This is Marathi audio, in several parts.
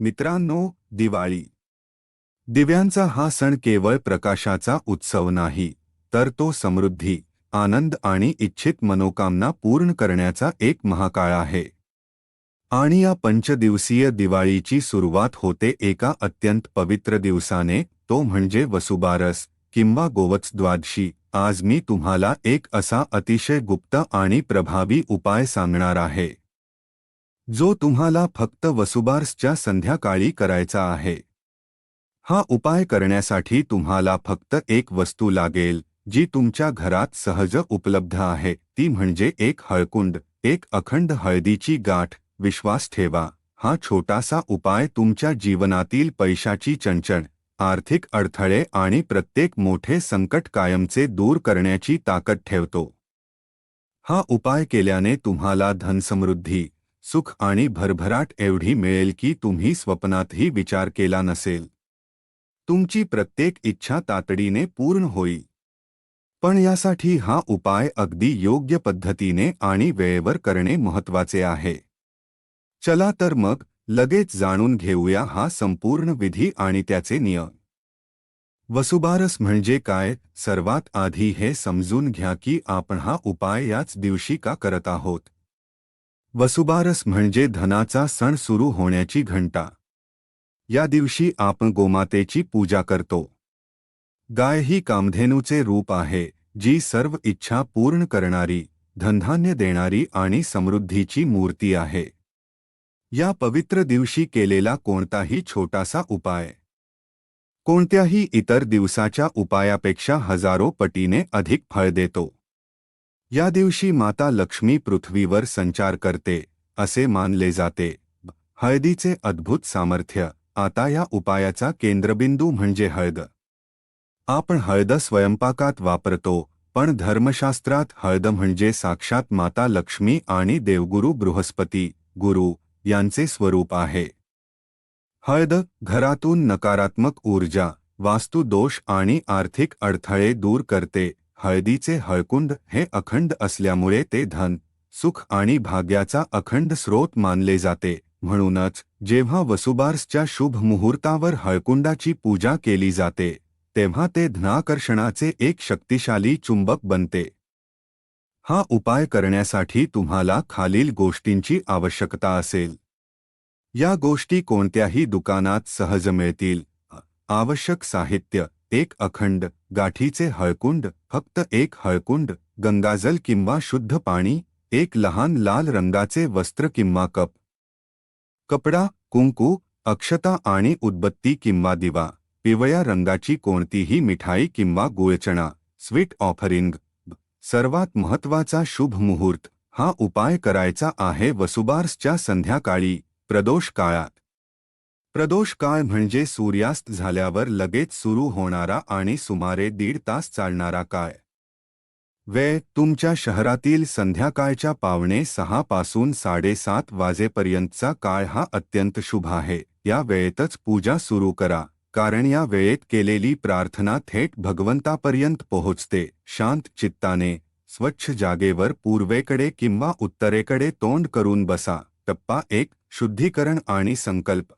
मित्रांनो दिवाळी. दिव्यांचा हा सण केवळ प्रकाशाचा उत्सव नाही तर तो समृद्धी आनंद आणि इच्छित मनोकामना पूर्ण करण्याचा एक महाकाळ आहे. आणि या पंचदिवसीय दिवाळीची सुरुवात होते एका अत्यंत पवित्र दिवसाने तो म्हणजे वसुबारस किंवा गोवत्स द्वादशी. आज मी तुम्हाला एक असा अतिशय गुप्त आणि प्रभावी उपाय सांगणार आहे. जो तुम्हाला फक्त वसुबार्सच्या संध्याकाळी करायचा आहे. हा उपाय करण्यासाठी तुम्हाला फक्त एक वस्तू लागेल जी तुमच्या घरात सहज उपलब्ध आहे ती म्हणजे एक हळकुंड एक अखंड हळदीची गाठ. विश्वास ठेवा हा छोटासा उपाय तुमच्या जीवनातील पैशाची चणचण आर्थिक अडथळे आणि प्रत्येक मोठे संकट कायमचे दूर करण्याची ताकद ठेवतो. हा उपाय केल्याने तुम्हाला धनसमृद्धी सुख आणि भरभराट एवढी मिळेल की तुम्ही स्वप्नातही विचार केला नसेल. तुमची प्रत्येक इच्छा तातडीने पूर्ण होईल. पण यासाठी हा उपाय अगदी योग्य पद्धतीने आणि वेळेवर करणे महत्त्वाचे आहे. चला तर मग लगेच जाणून घेऊया हा संपूर्ण विधी आणि त्याचे नियम. वसुबारस म्हणजे काय? सर्वात आधी हे समजून घ्या की आपण हा उपाय याच दिवशी का करत आहोत? वसुबारस म्हणजे धनाचा सण सुरू होण्याची घंटा. या दिवशी आपण गोमातेची पूजा करतो. गाय ही कामधेनूचे रूप आहे जी सर्व इच्छा पूर्ण करणारी धनधान्य देणारी आणि समृद्धीची मूर्ती आहे. या पवित्र दिवशी केलेला कोणताही छोटासा उपाय. कोणत्याही इतर दिवसाच्या उपायापेक्षा हजारो पटीने अधिक फळ देतो. या दिवशी माता लक्ष्मी पृथ्वीवर संचार करते असे मानले जाते. हळदीचे अद्भुत सामर्थ्य आता या उपायाचा केंद्रबिंदू म्हणजे हळद. आपण हळद स्वयंपाकात वापरतो पण धर्मशास्त्रात हळद म्हणजे साक्षात माता लक्ष्मी आणि देवगुरु बृहस्पती गुरु यांचे स्वरूप आहे. हळद घरातून नकारात्मक ऊर्जा वास्तुदोष आणि आर्थिक अडथळे दूर करते हळदीचे हळकुंड हे अखंड असल्यामुळे ते धन सुख आणि भाग्याचा अखंड स्रोत मानले जाते. म्हणूनच जेव्हा वसुबार्सच्या शुभ मुहूर्तावर हळकुंडाची पूजा केली जाते तेव्हा ते धनाकर्षणाचे एक शक्तिशाली चुंबक बनते. हा उपाय करण्यासाठी तुम्हाला खालील गोष्टींची आवश्यकता असेल. या गोष्टी कोणत्याही दुकानात सहज मिळतील. आवश्यक साहित्य एक अखंड गाठीचे हळकुंड फक्त एक हळकुंड गंगाजल किंवा शुद्ध पाणी एक लहान लाल रंगाचे वस्त्र किंवा कप. कपडा कुंकू अक्षता आणि उदबत्ती किंवा दिवा पिवळ्या रंगाची कोणतीही मिठाई किंवा गुळचणा स्वीट ऑफरिंग. सर्वात महत्त्वाचा शुभ मुहूर्त हा उपाय करायचा आहे वसुबार्सच्या संध्याकाळी प्रदोष काळात. प्रदोष काळ म्हणजे सूर्यास्त झाल्यावर लगेच सुरू होणारा आणि सुमारे दीड तास चालणारा काळ. वेळ तुमच्या शहरातील संध्याकाळच्या पावणे सहा पासून साडेसात वाजेपर्यंतचा काळ हा अत्यंत शुभ आहे. या वेळेतच पूजा सुरू करा कारण या वेळेत केलेली प्रार्थना थेट भगवंतापर्यंत पोहोचते. शांत चित्ताने स्वच्छ जागेवर पूर्वेकडे किंवा उत्तरेकडे तोंड करून बसा. टप्पा एक शुद्धीकरण आणि संकल्प.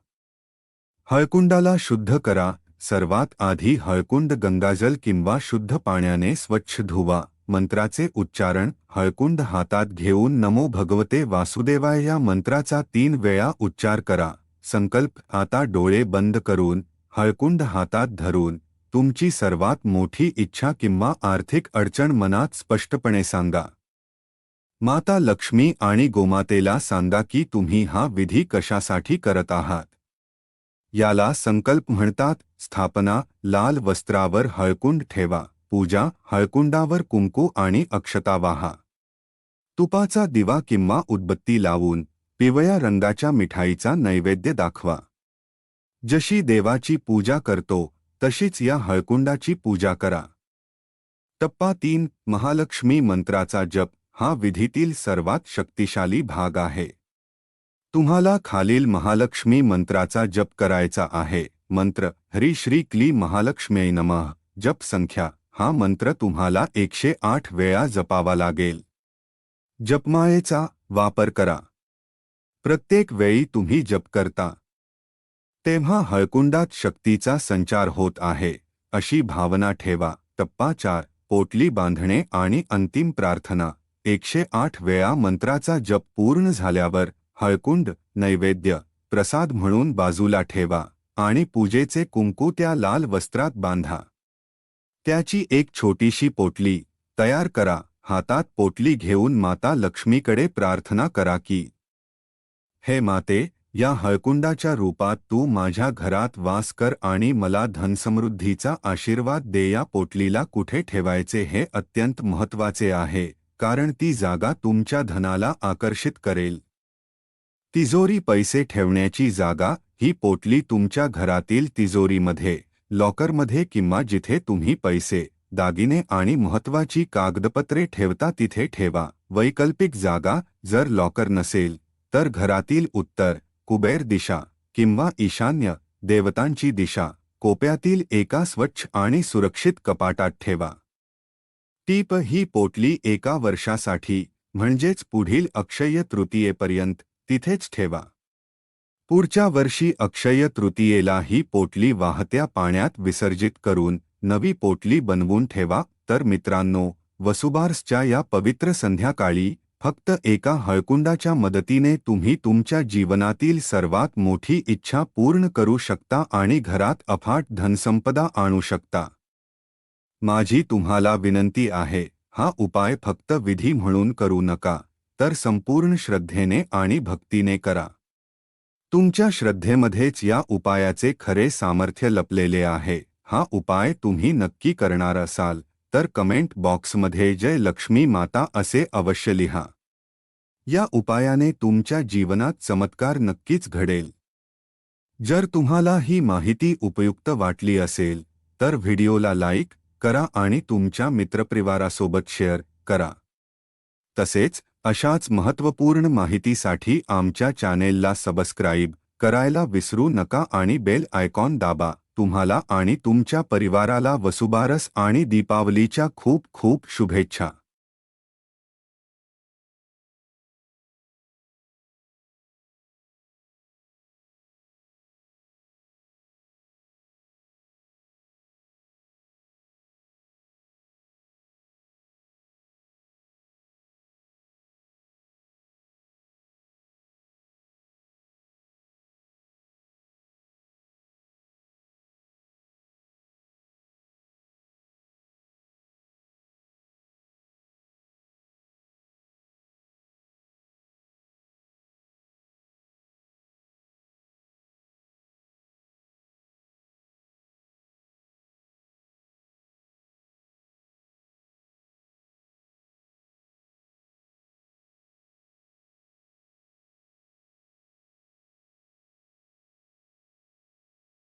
हळकुंडाला शुद्ध करा, सर्वात आधी हळकुंड गंगाजल किंवा शुद्ध पाण्याने स्वच्छ धुवा, मंत्राचे उच्चारण, हळकुंड हातात घेऊन नमो भगवते वासुदेवाय या मंत्राचा तीन वेळा उच्चार करा. संकल्प, आता डोळे बंद करून, हळकुंड हातात धरून, तुमची सर्वात मोठी इच्छा किंवा आर्थिक अडचण मनात स्पष्टपणे सांगा. माता लक्ष्मी आणि गोमातेला सांगा की तुम्ही हा विधी कशासाठी करत आहात. याला संकल्प म्हणतात स्थापना लाल वस्त्रावर हळकुंड ठेवा पूजा हळकुंडावर कुंकू आणि अक्षता वाहा तुपाचा दिवा किंवा उदबत्ती लावून पिवळ्या रंगाच्या मिठाईचा नैवेद्य दाखवा. जशी देवाची पूजा करतो तशीच या हळकुंडाची पूजा करा. टप्पा तीन महालक्ष्मी मंत्राचा जप हा विधीतील सर्वात शक्तिशाली भाग आहे. तुम्हाला खालील महालक्ष्मी मंत्राचा जप करायचा आहे. मंत्र हरी श्री क्ली महालक्ष्मी नमः. जप संख्या हा मंत्र तुम्हाला एकशे आठ वेळा जपावा लागेल. जपमायेचा वापर करा. प्रत्येक वेळी तुम्ही जप करता. तेव्हा हळकुंडात शक्तीचा संचार होत आहे. अशी भावना ठेवा. टप्पा चार पोटली बांधणे आणि अंतिम प्रार्थना. एकशे आठ वेळा मंत्राचा जप पूर्ण झाल्यावर हळकुंड नैवेद्य प्रसाद म्हणून बाजूला ठेवा आणि पूजेचे कुंकू त्या लाल वस्त्रात बांधा. त्याची एक छोटीशी पोटली तयार करा हातात पोटली घेऊन माता लक्ष्मीकडे प्रार्थना करा की हे माते या हळकुंडाच्या रूपात तू माझ्या घरात वास कर आणि मला धनसमृद्धीचा आशीर्वाद दे या पोटलीला कुठे ठेवायचे हे अत्यंत महत्त्वाचे आहे कारण ती जागा तुमच्या धनाला आकर्षित करेल. तिजोरी पैसे ठेवण्याची जागा ही पोटली तुमच्या घरातील तिजोरीमध्ये लॉकरमध्ये किंवा जिथे तुम्ही पैसे दागिने आणि महत्वाची कागदपत्रे ठेवता तिथे ठेवा. वैकल्पिक जागा जर लॉकर नसेल तर घरातील उत्तर कुबेर दिशा किंवा ईशान्य देवतांची दिशा कोप्यातील एका स्वच्छ आणि सुरक्षित कपाटात ठेवा. टीप ही पोटली एका वर्षासाठी म्हणजेच पुढील अक्षय तृतीयेपर्यंत तिथेच ठेवा. पुढच्या वर्षी अक्षय तृतीयेला ही पोटली वाहत्या पाण्यात विसर्जित करून नवी पोटली बनवून ठेवा. तर मित्रांनो वसुबार्सच्या या पवित्र संध्याकाळी फक्त एका हळकुंडाच्या मदतीने तुम्ही तुमच्या जीवनातील सर्वात मोठी इच्छा पूर्ण करू शकता आणि घरात अफाट धनसंपदा आणू शकता. माझी तुम्हाला विनंती आहे हा उपाय फक्त विधी म्हणून करू नका. तर संपूर्ण श्रद्धेने आणि भक्तीने करा. तुमच्या श्रद्धेमध्येच या उपायाचे खरे सामर्थ्य लपलेले आहे. हा उपाय तुम्ही नक्की करणार असाल तर कमेंट बॉक्समध्ये जय लक्ष्मी माता असे अवश्य लिहा. या उपायाने तुमच्या जीवनात चमत्कार नक्कीच घडेल. जर तुम्हाला ही माहिती उपयुक्त वाटली असेल तर व्हिडिओला लाईक करा आणि तुमच्या मित्रपरिवारासोबत शेअर करा. तसेच अशाच महत्त्वपूर्ण माहितीसाठी आमच्या चॅनेलला सबस्क्राईब करायला विसरू नका आणि बेल आयकॉन दाबा. तुम्हाला आणि तुमच्या परिवाराला वसुबारस आणि दीपावलीच्या खूप खूप शुभेच्छा.